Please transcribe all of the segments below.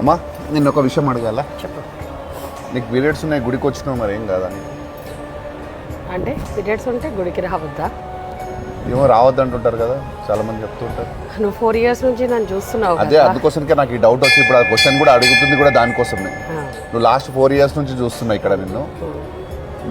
అమ్మా నిన్న ఒక విషయం అడగాల? చెప్పు. నీకు పీరియడ్స్ ఉన్నాయి గుడికి వచ్చినావు మరి ఏం కాదా నీకు? అంటే పీరియడ్స్ ఉంటే గుడికి రావద్దా? ఏమో రావద్దంటుంటారు కదా చాలా మంది చెప్తుంటారు నువ్వు ఫోర్ ఇయర్స్ నుంచి నన్ను చూస్తున్నావు అదే కదా. అందుకోసంకే నాకు ఈ డౌట్ వచ్చి ఇప్పుడు ఆ క్వశ్చన్ కూడా అడుగుతుంది కూడా దానికోసమే. ఆ, నువ్వు లాస్ట్ ఫోర్ ఇయర్స్ నుంచి చూస్తున్నా ఇక్కడ నిన్ను.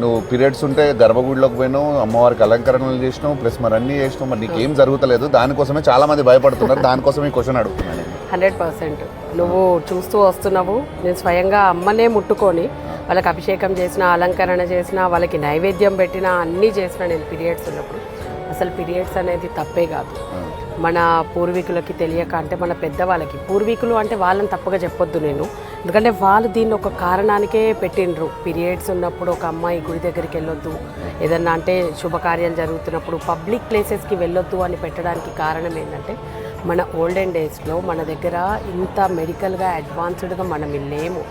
నువ్వు పీరియడ్స్ ఉంటే గర్భగుడిలోకి పోయినావు అమ్మవారికి అలంకరణలు చేసినావు ప్లస్ మరి అన్నీ చేసినావు మరి నీకేం జరుగుతలేదు దానికోసమే చాలా మంది భయపడుతున్నారు దానికోసమే ఈ క్వశ్చన్ అడుగుతున్నాను. నేను. Hundred percent. నువ్వు చూస్తూ వస్తున్నావు. నేను స్వయంగా అమ్మనే ముట్టుకొని వాళ్ళకి అభిషేకం చేసిన అలంకరణ చేసిన వాళ్ళకి నైవేద్యం పెట్టిన అన్నీ చేసిన నేను పీరియడ్స్ ఉన్నప్పుడు. అసలు పీరియడ్స్ అనేది తప్పే కాదు. మన పూర్వీకులకి తెలియక అంటే మన పెద్దవాళ్ళకి. పూర్వీకులు అంటే వాళ్ళని తప్పుగా చెప్పొద్దు నేను. ఎందుకంటే వాళ్ళు దీన్ని ఒక కారణానికే పెట్టిండ్రు. పీరియడ్స్ ఉన్నప్పుడు ఒక అమ్మాయి గుడి దగ్గరికి వెళ్ళొద్దు. ఏదన్నా అంటే శుభకార్యం జరుగుతున్నప్పుడు పబ్లిక్ ప్లేసెస్కి వెళ్ళొద్దు అని పెట్టడానికి కారణం ఏంటంటే మన ఓల్డెన్ డేస్లో మన దగ్గర ఇంత మెడికల్గా అడ్వాన్స్డ్గా మనం లేము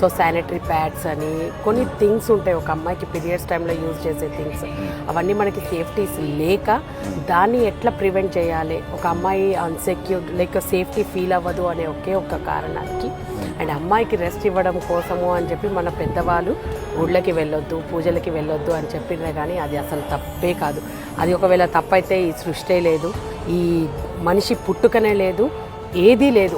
సో శానిటరీ ప్యాడ్స్ అని కొన్ని థింగ్స్ ఉంటాయి. ఒక అమ్మాయికి పీరియడ్స్ టైంలో యూజ్ చేసే థింగ్స్. అవన్నీ మనకి సేఫ్టీస్ లేక దాన్ని ఎట్లా ప్రివెంట్ చేయాలి? ఒక అమ్మాయి అన్సెక్యూర్ లైక్ సేఫ్టీ ఫీల్ అవ్వదు అనే ఒకే ఒక్క కారణానికి. అండ్ అమ్మాయి అమ్మాయికి రెస్ట్ ఇవ్వడం కోసము అని చెప్పి మన పెద్దవాళ్ళు గుళ్ళకి వెళ్ళొద్దు పూజలకి వెళ్ళొద్దు అని చెప్పినా కానీ అది అసలు తప్పే కాదు. అది ఒకవేళ తప్పైతే ఈ సృష్టే లేదు ఈ మనిషి పుట్టుకనే లేదు ఏదీ లేదు.